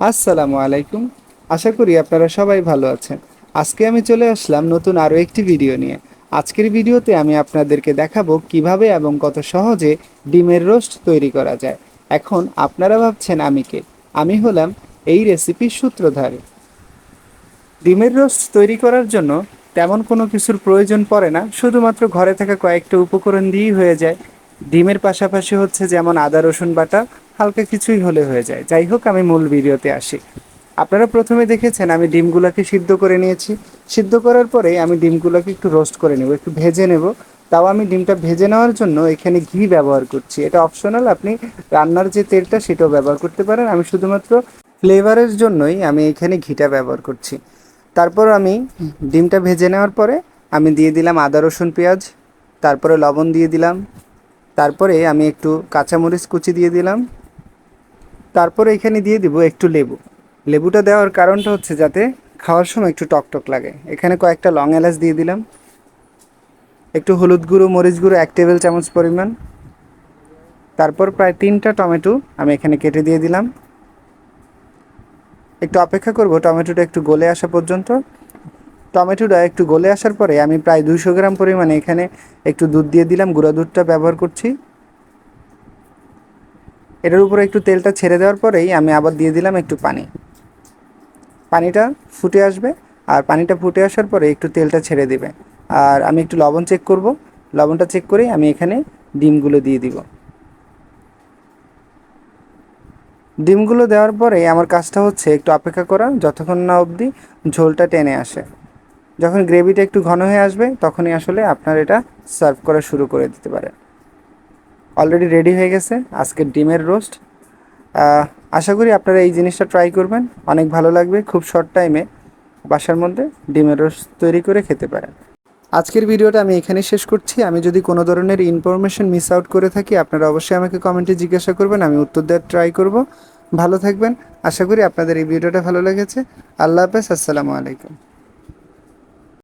আসসালামু আলাইকুম। আশা করি আপনারা সবাই ভালো আছেন। আজকে আমি চলে আসলাম নতুন আরও একটি ভিডিও নিয়ে। আজকের ভিডিওতে আমি আপনাদেরকে দেখাবো কীভাবে এবং কত সহজে ডিমের রোস্ট তৈরি করা যায়। এখন আপনারা ভাবছেন আমি কে? আমি হলাম এই রেসিপির সূত্রধারী। ডিমের রোস্ট তৈরি করার জন্য তেমন কোনো কিছুর প্রয়োজন পড়ে না, শুধুমাত্র ঘরে থাকা কয়েকটা উপকরণ দিয়েই হয়ে যায়। ডিমের পাশাপাশি হচ্ছে যেমন আদা, রসুন বাটা হালকা কিছুই হলে হয়ে যায়। যাই হোক, আমি মূল ভিডিওতে আসি। আপনারা প্রথমে দেখেছেন, আমি ডিমগুলোকে সিদ্ধ করে নিয়েছি। সিদ্ধ করার পরে আমি ডিমগুলোকে একটু রোস্ট করে নেব, একটু ভেজে নেব। তাও আমি ডিমটা ভেজে নেওয়ার জন্য এখানে ঘি ব্যবহার করছি। এটা অপশনাল আপনি রান্নার যে তেলটা সেটাও ব্যবহার করতে পারেন। আমি শুধুমাত্র ফ্লেভারের জন্যই আমি এখানে ঘিটা ব্যবহার করছি। তারপর আমি ডিমটা ভেজে নেওয়ার পরে আমি দিয়ে দিলাম আদা, রসুন, পেঁয়াজ। তারপরে লবণ দিয়ে দিলাম। তারপরে আমি একটু কাঁচামরিচ কুচি দিয়ে দিলাম। তারপরে এখানে দিয়ে দিব একটু লেবু। লেবুটা দেওয়ার কারণটা হচ্ছে যাতে খাওয়ার সময় একটু টকটক লাগে। এখানে কয়েকটা লং এলাচ দিয়ে দিলাম। একটু হলুদ গুঁড়ো, মরিচ গুঁড়ো, এক টেবিল চামচ পরিমাণ। তারপর প্রায় তিনটা টমেটো আমি এখানে কেটে দিয়ে দিলাম। একটু অপেক্ষা করব, টমেটোটা একটু গলে আসা পর্যন্ত। টমেটোটা একটু গলে আসার পরে আমি প্রায় দুইশো গ্রাম পরিমাণে এখানে একটু দুধ দিয়ে দিলাম। গুঁড়া দুধটা ব্যবহার করছি। এটার উপরে একটু তেলটা ছেড়ে দেওয়ার পরেই আমি আবার দিয়ে দিলাম একটু পানি। পানিটা ফুটে আসবে আর পানিটা ফুটে আসার পরে একটু তেলটা ছেড়ে দেবে। আর আমি একটু লবণ চেক করব। লবণটা চেক করেই আমি এখানে ডিমগুলো দিয়ে দিব। ডিমগুলো দেওয়ার পরে আমার কাজটা হচ্ছে একটু অপেক্ষা করা, যতক্ষণ না অবধি ঝোলটা টেনে আসে। যখন গ্রেভিটা একটু ঘন হয়ে আসবে, তখনই আসলে আপনার এটা সার্ভ করা শুরু করে দিতে পারেন। অলরেডি রেডি হয়ে গেছে আজকের ডিমের রোস্ট। আশা করি আপনারা এই জিনিসটা ট্রাই করবেন। অনেক ভালো লাগবে, খুব শর্ট টাইমে বাসার মধ্যে ডিমের রোস্ট তৈরি করে খেতে পারেন। আজকের ভিডিওটা আমি এখানেই শেষ করছি। আমি যদি কোনো ধরনের ইনফরমেশন মিস আউট করে থাকি, আপনারা অবশ্যই আমাকে কমেন্টে জিজ্ঞাসা করবেন, আমি উত্তর দেওয়ার ট্রাই করব। ভালো থাকবেন। আশা করি আপনাদের এই ভিডিওটা ভালো লেগেছে। আল্লাহ হাফেজ, আসসালামু আলাইকুম।